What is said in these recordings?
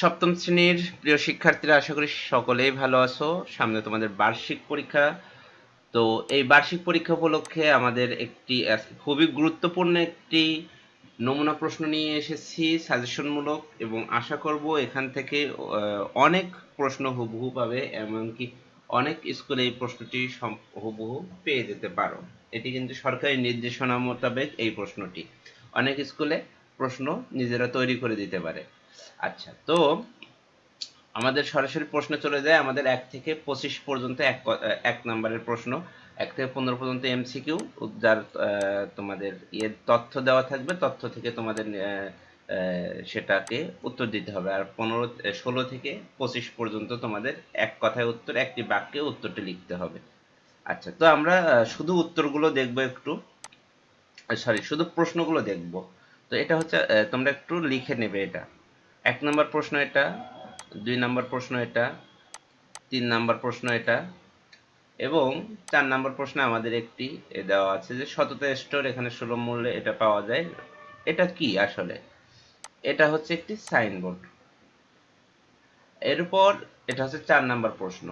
সপ্তম শ্রেণির প্রিয় শিক্ষার্থীরা, আশা করি সকলেই ভালো আছো। সামনে তোমাদের বার্ষিক পরীক্ষা। তো এই বার্ষিক পরীক্ষা উপলক্ষে আমাদের একটি খুবই গুরুত্বপূর্ণ একটি নমুনা প্রশ্ন নিয়ে এসেছি, সাজেশনমূলক, এবং আশা করব এখান থেকে অনেক প্রশ্ন হুবহু পাবে, এমনকি অনেক স্কুলে এই প্রশ্নটি হুবহু পেয়ে যেতে পারো। এটি কিন্তু সরকারি নির্দেশনা মোতাবেক এই প্রশ্নটি। অনেক স্কুলে প্রশ্ন নিজেরা তৈরি করে দিতে পারে। আচ্ছা তো আমাদের সরাসরি প্রশ্ন চলে যায়, আমাদের এক থেকে পঁচিশ পর্যন্ত এক এক নম্বরের প্রশ্ন। এক থেকে পনেরো পর্যন্ত এমসিকিউ যার তোমাদের ইয়ে তথ্য দেওয়া থাকবে, তথ্য থেকে তোমাদের সেটাকে উত্তর দিতে হবে। আর পনেরো, ষোলো থেকে পঁচিশ পর্যন্ত তোমাদের এক কথায় উত্তর, একটি বাক্যে উত্তরটি লিখতে হবে। আচ্ছা তো আমরা শুধু উত্তরগুলো দেখব একটু। সরি শুধু প্রশ্নগুলো দেখব। তো এটা হচ্ছে তোমরা একটু লিখে নেবে এটা। এক নম্বর প্রশ্ন এটা, দুই নম্বর প্রশ্ন এটা, তিন নম্বর প্রশ্ন এটা, এবং চার নম্বর প্রশ্ন আমাদের একটি দেওয়া আছে যে সততা স্টোর এখানে সুলভ মূল্যে এটা পাওয়া যায়। এটা কি আসলে? এটা হচ্ছে একটি সাইনবোর্ড। এরপর এটা হচ্ছে চার নাম্বার প্রশ্ন।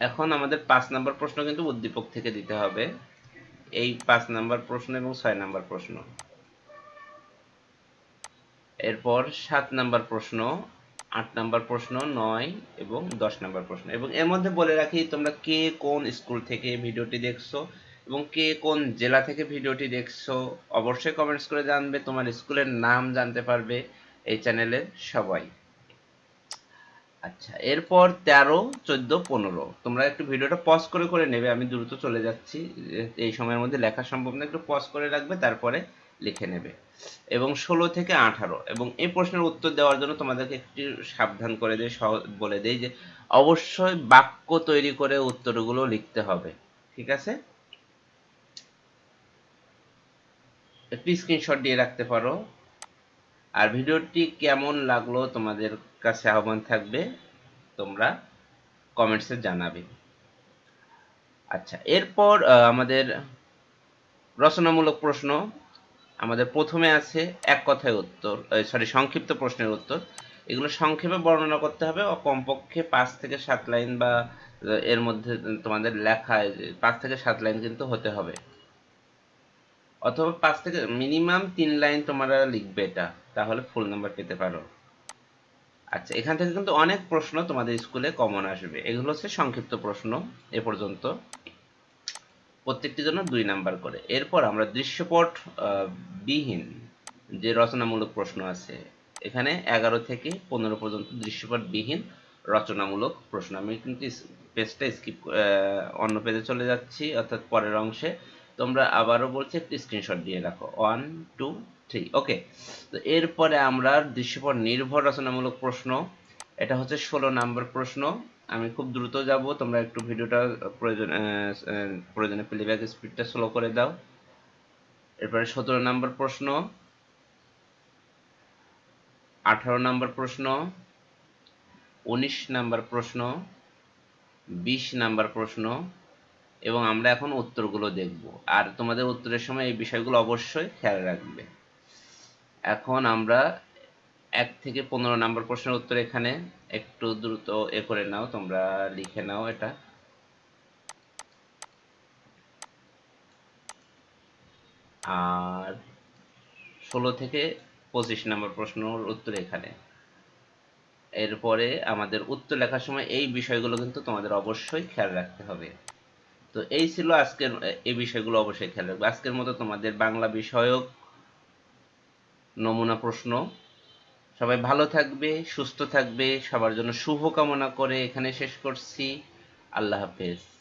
এখন আমাদের পাঁচ নাম্বার প্রশ্ন কিন্তু উদ্দীপক থেকে দিতে হবে। এই পাঁচ নাম্বার প্রশ্ন এবং ছয় নাম্বার প্রশ্ন। এরপর সাত নাম্বার প্রশ্ন, আট নাম্বার প্রশ্ন, নয় এবং দশ নাম্বার প্রশ্ন। এবং এর মধ্যে বলে রাখি, তোমরা কে কোন স্কুল থেকে ভিডিওটি দেখছ এবং কে কোন জেলা থেকে ভিডিওটি দেখছ, অবশ্যই কমেন্টস করে জানবে, তোমার স্কুলের নাম জানতে পারবে এই চ্যানেলের সবাই। আচ্ছা এরপর তেরো, চোদ্দ, পনেরো। তোমরা একটু ভিডিওটা পজ করে করে নেবে, আমি দ্রুত চলে যাচ্ছি। এই সময়ের মধ্যে লেখা সম্ভব না, একটু পজ করে রাখবে, তারপরে লিখে নেবে। এবং ষোলো থেকে আঠারো। এবং এই প্রশ্নের উত্তর দেওয়ার জন্য তোমাদেরকে একটু সাবধান করে দেয় বলে দেয় যে অবশ্যই বাক্য তৈরি করে উত্তরগুলো লিখতে হবে। ঠিক আছে? একটু স্ক্রিনশট দিয়ে রাখতে পারো। আর ভিডিওটি কেমন লাগল তোমাদের কাছে আহ্বান থাকবে, তোমরা কমেন্টসে জানাবে। আচ্ছা এরপর আমাদের রচনামূলক প্রশ্ন। আমাদের প্রথমে আছে এক কথায় উত্তর সরি সংক্ষিপ্ত প্রশ্নের উত্তর। এগুলো সংক্ষেপে বর্ণনা করতে হবে, ও কমপক্ষে পাঁচ থেকে সাত লাইন বা, এর মধ্যে তোমাদের লেখায় পাঁচ থেকে সাত লাইন কিন্তু হতে হবে। অথবা পাঁচ থেকে মিনিমাম তিন লাইন তোমরা লিখবে এটা, তাহলে ফুল নাম্বার পেতে পারো। আচ্ছা এখান থেকে কিন্তু অনেক প্রশ্ন তোমাদের স্কুলে কমন আসবে। এগুলো হচ্ছে সংক্ষিপ্ত প্রশ্ন, এ পর্যন্ত। প্রত্যেকটির জন্য দুই নাম্বার করে। এরপর আমরা দৃশ্যপট বিহীন যে রচনামূলক প্রশ্ন আছে, এখানে এগারো থেকে পনেরো পর্যন্ত দৃশ্যপট বিহীন রচনামূলক প্রশ্ন। আমি কিন্তু পেজটা স্কিপ অন্য পেজে চলে যাচ্ছি, অর্থাৎ পরের অংশে। তোমরা আবারও বলছি একটি স্ক্রিনশট দিয়ে রাখো। ওয়ান টু থ্রি ওকে তো এরপরে আমরা দৃশ্যপট নির্ভর রচনামূলক প্রশ্ন, এটা হচ্ছে ষোলো নাম্বার প্রশ্ন। আমি খুব দ্রুত যাব, তোমরা একটু ভিডিওটা প্রয়োজন প্রয়োজনে প্লেব্যাক স্পিডটা স্লো করে দাও। এরপরে সতেরো নাম্বার প্রশ্ন, আঠারো নাম্বার প্রশ্ন, উনিশ নাম্বার প্রশ্ন, বিশ নাম্বার প্রশ্ন এবং আমরা এখন উত্তরগুলো দেখব। আর তোমাদের উত্তরের সময় এই বিষয়গুলো অবশ্যই খেয়াল রাখবে। এখন আমরা এক থেকে পনেরো নাম্বার প্রশ্নের উত্তর এখানে। একটু দ্রুত এ করে নাও, তোমরা লিখে নাও এটা। আর ষোলো থেকে পঁচিশ নাম্বার প্রশ্নের উত্তর এখানে। এরপরে আমাদের উত্তর লেখার সময় এই বিষয়গুলো কিন্তু তোমাদের অবশ্যই খেয়াল রাখতে হবে। তো এই ছিল আজকের এই বিষয়গুলো অবশ্যই খেয়াল রাখবে। আজকের মতো তোমাদের বাংলা বিষয়ক নমুনা প্রশ্ন। সবাই ভালো থাকবে, সুস্থ থাকবে, সবার জন্য শুভকামনা করে এখানে শেষ করছি। আল্লাহ হাফেজ।